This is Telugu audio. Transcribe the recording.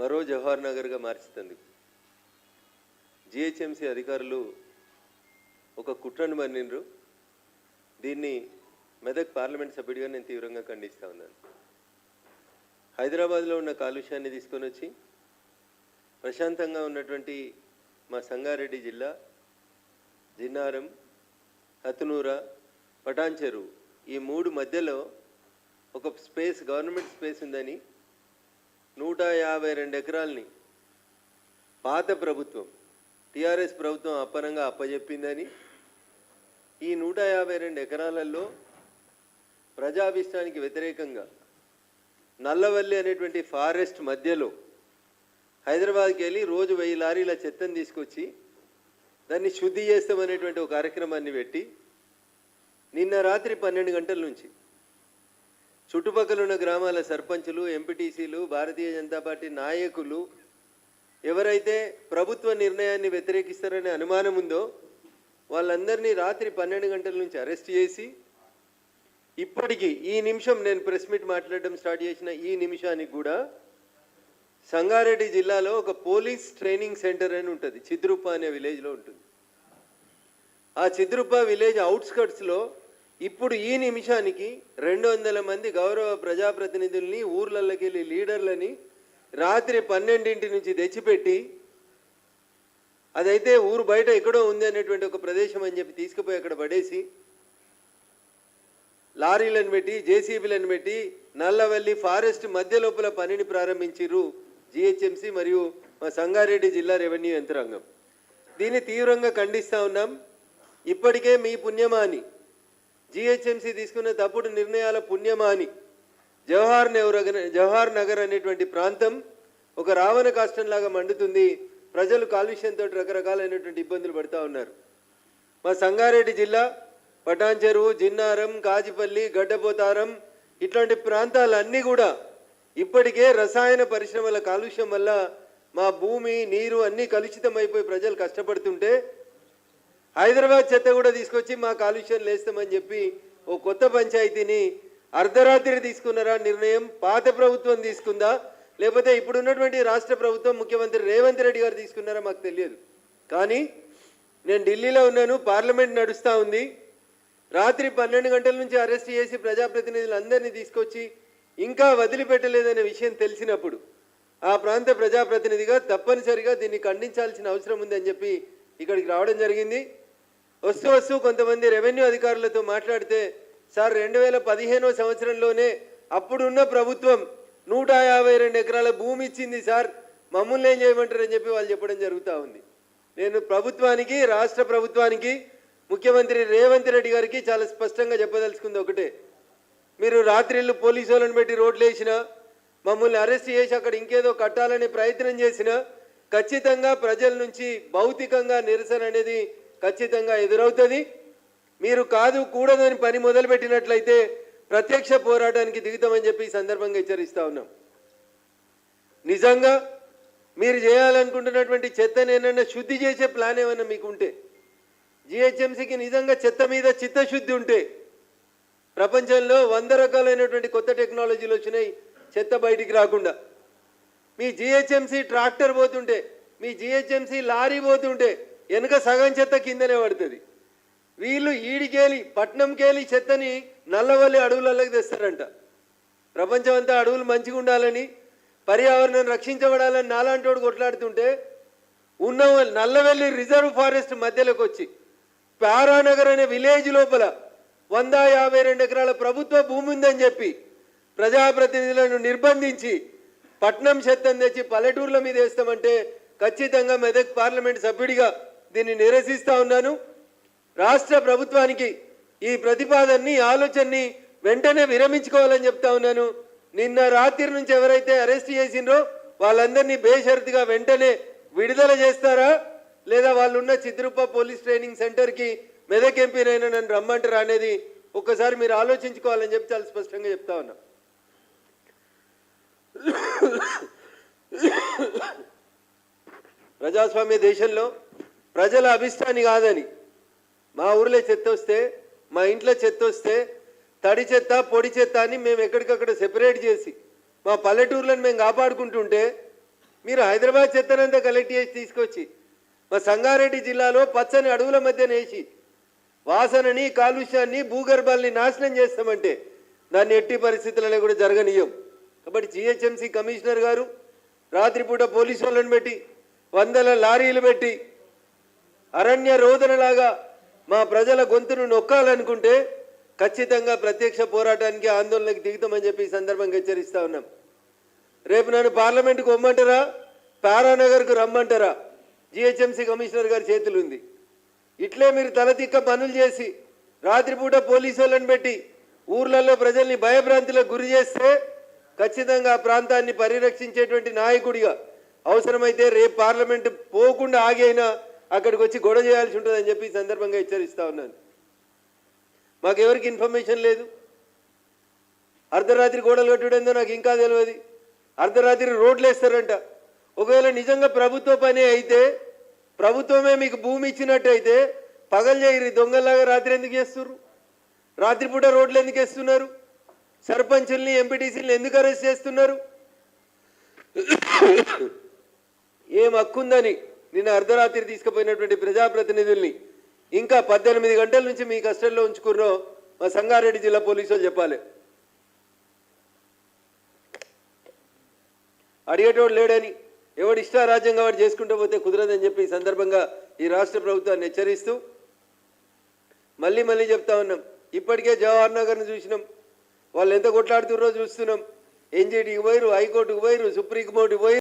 మరో జవహర్ నగర్గా మార్చుతందుకు జిహెచ్ఎంసీ అధికారులు ఒక కుట్రను మన్నిండ్రు. దీన్ని మెదక్ పార్లమెంట్ సభ్యుడిగా నేను తీవ్రంగా ఖండిస్తూ ఉన్నాను. హైదరాబాద్లో ఉన్న కాలుష్యాన్ని తీసుకొని వచ్చి ప్రశాంతంగా ఉన్నటువంటి మా సంగారెడ్డి జిల్లా జిన్నారం హతునూర పటాన్చెరు ఈ మూడు మధ్యలో ఒక స్పేస్ గవర్నమెంట్ స్పేస్ ఉందని నూట యాభై రెండు ఎకరాలని పాత ప్రభుత్వం టీఆర్ఎస్ ప్రభుత్వం అప్పనంగా అప్పజెప్పిందని ఈ నూట యాభై రెండు ఎకరాలలో ప్రజాభిష్టానికి వ్యతిరేకంగా నల్లవల్లి అనేటువంటి ఫారెస్ట్ మధ్యలో హైదరాబాద్కి వెళ్ళి రోజు వెయ్యి లారీల చెత్తను తీసుకొచ్చి దాన్ని శుద్ధి చేస్తామనేటువంటి ఒక కార్యక్రమాన్ని పెట్టి నిన్న రాత్రి పన్నెండు గంటల నుంచి చుట్టుపక్కల ఉన్న గ్రామాల సర్పంచులు ఎంపీటీసీలు భారతీయ జనతా పార్టీ నాయకులు ఎవరైతే ప్రభుత్వ నిర్ణయాన్ని వ్యతిరేకిస్తారనే అనుమానం ఉందో వాళ్ళందరినీ రాత్రి పన్నెండు గంటల నుంచి అరెస్ట్ చేసి ఇప్పటికీ ఈ నిమిషం నేను ప్రెస్ మీట్ మాట్లాడడం స్టార్ట్ చేసిన ఈ నిమిషానికి కూడా సంగారెడ్డి జిల్లాలో ఒక పోలీస్ ట్రైనింగ్ సెంటర్ అని ఉంటుంది. చిద్రుప్ప అనే విలేజ్లో ఉంటుంది. ఆ చిద్రుప్ప విలేజ్ అవుట్స్కట్స్లో ఇప్పుడు ఈ నిమిషానికి రెండు వందల మంది గౌరవ ప్రజాప్రతినిధుల్ని ఊర్లలోకి వెళ్ళి లీడర్లని రాత్రి పన్నెండింటి నుంచి తెచ్చిపెట్టి అదైతే ఊరు బయట ఎక్కడో ఉంది అనేటువంటి ఒక ప్రదేశం అని చెప్పి తీసుకుపోయి అక్కడ పడేసి లారీలను పెట్టి జేసీబీలను పెట్టి నల్లవల్లి ఫారెస్ట్ మధ్య లోపల పనిని ప్రారంభించిర్రు జిహెచ్ఎంసి మరియు మా సంగారెడ్డి జిల్లా రెవెన్యూ యంత్రాంగం. దీన్ని తీవ్రంగా ఖండిస్తా ఉన్నాం. ఇప్పటికే మీ పుణ్యమాని జిహెచ్ఎంసి తీసుకున్న తప్పుడు నిర్ణయాల పుణ్యమాని. జవహర్ నెహ్రూ జవహర్ నగర్ అనేటువంటి ప్రాంతం ఒక రావణ కాష్టంలాగా మండుతుంది. ప్రజలు కాలుష్యంతో రకరకాలైనటువంటి ఇబ్బందులు పడుతూ ఉన్నారు. మా సంగారెడ్డి జిల్లా పటాన్ చెరువు జిన్నారం కాజిపల్లి గడ్డపోతారం ఇట్లాంటి ప్రాంతాలన్నీ కూడా ఇప్పటికే రసాయన పరిశ్రమల కాలుష్యం వల్ల మా భూమి నీరు అన్నీ కలుషితం అయిపోయి ప్రజలు కష్టపడుతుంటే హైదరాబాద్ చెత్త కూడా తీసుకొచ్చి మా కాలుష్యం లేస్తామని చెప్పి ఓ కొత్త పంచాయతీని అర్ధరాత్రి తీసుకున్నారా నిర్ణయం పాత ప్రభుత్వం తీసుకుందా? లేకపోతే ఇప్పుడున్నటువంటి రాష్ట్ర ప్రభుత్వం ముఖ్యమంత్రి రేవంత్ రెడ్డి గారు తీసుకున్నారా మాకు తెలియదు. కానీ నేను ఢిల్లీలో ఉన్నాను పార్లమెంట్ నడుస్తూ ఉంది. రాత్రి పన్నెండు గంటల నుంచి అరెస్ట్ చేసి ప్రజాప్రతినిధులందరినీ తీసుకొచ్చి ఇంకా వదిలిపెట్టలేదనే విషయం తెలిసినప్పుడు ఆ ప్రాంత ప్రజాప్రతినిధిగా తప్పనిసరిగా దీన్ని ఖండించాల్సిన అవసరం ఉందని చెప్పి ఇక్కడికి రావడం జరిగింది. వస్తూ వస్తూ కొంతమంది రెవెన్యూ అధికారులతో మాట్లాడితే సార్ రెండు వేల పదిహేనో సంవత్సరంలోనే అప్పుడున్న ప్రభుత్వం నూట యాభై రెండు ఎకరాల భూమి ఇచ్చింది సార్. మమ్మల్ని ఏం చేయమంటారని చెప్పి వాళ్ళు చెప్పడం జరుగుతూ ఉంది. నేను ప్రభుత్వానికి రాష్ట్ర ప్రభుత్వానికి ముఖ్యమంత్రి రేవంత్ రెడ్డి గారికి చాలా స్పష్టంగా చెప్పదలుచుకుంది ఒకటే. మీరు రాత్రిళ్ళు పోలీసు వాళ్ళని పెట్టి రోడ్లు వేసినా మమ్మల్ని అరెస్ట్ చేసి అక్కడ ఇంకేదో కట్టాలనే ప్రయత్నం చేసినా ఖచ్చితంగా ప్రజల నుంచి భౌతికంగా నిరసన అనేది ఖచ్చితంగా ఎదురవుతుంది. మీరు కాదు కూడదని పని మొదలుపెట్టినట్లయితే ప్రత్యక్ష పోరాటానికి దిగుతామని చెప్పి ఈ సందర్భంగా హెచ్చరిస్తా ఉన్నాం. నిజంగా మీరు చేయాలనుకుంటున్నటువంటి చెత్తని ఏమన్నా శుద్ధి చేసే ప్లాన్ ఏమన్నా మీకు ఉంటే జిహెచ్ఎంసీకి నిజంగా చెత్త మీద చిత్తశుద్ధి ఉంటే ప్రపంచంలో వంద రకాలైనటువంటి కొత్త టెక్నాలజీలు వచ్చినాయి చెత్త బయటికి రాకుండా. మీ జిహెచ్ఎంసీ ట్రాక్టర్ పోతుంటే మీ జిహెచ్ఎంసీ లారీ పోతుంటే వెనుక సగం చెత్త కిందనే పడుతుంది. వీళ్ళు ఈడికేలి పట్నంకేలి చెత్తని నల్లవల్లి అడవులలోకి తెస్తారంట. ప్రపంచం అంతా అడవులు మంచిగా ఉండాలని పర్యావరణం రక్షించబడాలని నాలాంటోడు కొట్లాడుతుంటే ఉన్న నల్లవెల్లి రిజర్వ్ ఫారెస్ట్ మధ్యలోకి వచ్చి పారానగర్ అనే విలేజ్ లోపల వంద యాభై రెండు ఎకరాల ప్రభుత్వ భూమి ఉందని చెప్పి ప్రజాప్రతినిధులను నిర్బంధించి పట్నం చెత్తను తెచ్చి పల్లెటూర్ల మీద వేస్తామంటే ఖచ్చితంగా మెదక్ పార్లమెంట్ సభ్యుడిగా దీన్ని నిరసిస్తూ ఉన్నాను. రాష్ట్ర ప్రభుత్వానికి ఈ ప్రతిపాదనని ఆలోచనని వెంటనే విరమించుకోవాలని చెప్తా ఉన్నాను. నిన్న రాత్రి నుంచి ఎవరైతే అరెస్ట్ చేసిండ్రో వాళ్ళందరినీ బేషరతుగా వెంటనే విడుదల చేస్తారా? లేదా వాళ్ళున్న చిద్రుప్ప పోలీస్ ట్రైనింగ్ సెంటర్కి మెదక్ ఎంపీనైనా నన్ను రమ్మంటారా అనేది ఒక్కసారి మీరు ఆలోచించుకోవాలని చెప్పి చాలా స్పష్టంగా చెప్తా ఉన్నా. ప్రజాస్వామ్య దేశంలో ప్రజల అభిష్టాన్ని కాదని. మా ఊర్లో చెత్త వస్తే మా ఇంట్లో చెత్త వస్తే తడి చెత్త పొడి చెత్త అని మేము ఎక్కడికక్కడ సెపరేట్ చేసి మా పల్లెటూర్లను మేము కాపాడుకుంటుంటే మీరు హైదరాబాద్ చెత్తనంతా కలెక్ట్ చేసి తీసుకొచ్చి మా సంగారెడ్డి జిల్లాలో పచ్చని అడవుల మధ్య నేసి వాసనని కాలుష్యాన్ని భూగర్భాల్ని నాశనం చేస్తామంటే దాన్ని ఎట్టి పరిస్థితులలో కూడా జరగనీయం. కాబట్టి జిహెచ్ఎంసీ కమిషనర్ గారు రాత్రిపూట పోలీసు వాళ్ళని పెట్టి వందల లారీలు పెట్టి అరణ్య రోదనలాగా మా ప్రజల గొంతును నొక్కాలనుకుంటే ఖచ్చితంగా ప్రత్యక్ష పోరాటానికి ఆందోళనకి దిగుతామని చెప్పి ఈ సందర్భంగా హెచ్చరిస్తా ఉన్నాం. రేపు నన్ను పార్లమెంటుకు పొమ్మంటారా పారానగర్కు రమ్మంటారా? జిహెచ్ఎంసీ కమిషనర్ గారి చేతులు ఉంది ఇట్లే మీరు తలతిక్క పనులు చేసి రాత్రిపూట పోలీసు వాళ్ళని పెట్టి ఊర్లలో ప్రజల్ని భయభ్రాంతిలో గురి చేస్తే ఖచ్చితంగా ఆ ప్రాంతాన్ని పరిరక్షించేటువంటి నాయకుడిగా అవసరమైతే రేపు పార్లమెంటు పోకుండా ఆగైనా అక్కడికి వచ్చి గొడవ చేయాల్సి ఉంటుందని చెప్పి ఈ సందర్భంగా హెచ్చరిస్తూ ఉన్నాను. మాకెవరికి ఇన్ఫర్మేషన్ లేదు. అర్ధరాత్రి గోడలు కట్టుడేందో నాకు ఇంకా తెలియదు అర్ధరాత్రి రోడ్లు వేస్తారంట. ఒకవేళ నిజంగా ప్రభుత్వ పని అయితే ప్రభుత్వమే మీకు భూమి ఇచ్చినట్టయితే పగలు చేయరు. దొంగల్లాగా రాత్రి ఎందుకు చేస్తున్నారు రాత్రిపూట రోడ్లు ఎందుకు వేస్తున్నారు? సర్పంచుల్ని ఎంపీటీసీని ఎందుకు అరెస్ట్ చేస్తున్నారు? ఏం హక్కుందని నిన్న అర్ధరాత్రి తీసుకుపోయినటువంటి ప్రజాప్రతినిధుల్ని ఇంకా పద్దెనిమిది గంటల నుంచి మీ కస్టడీలో ఉంచుకున్నో మా సంగారెడ్డి జిల్లా పోలీసులు చెప్పాలి. అడిగేటోడు లేడని ఎవడు ఇష్టారాజ్యంగా వాడు చేసుకుంటూ పోతే కుదరదని చెప్పి ఈ సందర్భంగా ఈ రాష్ట్ర ప్రభుత్వాన్ని హెచ్చరిస్తూ మళ్ళీ మళ్ళీ చెప్తా ఉన్నాం. ఇప్పటికే జవహర్ నగర్ని చూసినాం. వాళ్ళు ఎంత కొట్లాడుతుర్రో చూస్తున్నాం. ఎన్జిటికి పోయిరు హైకోర్టుకు పోయిరు సుప్రీంకోర్టుకు పోయి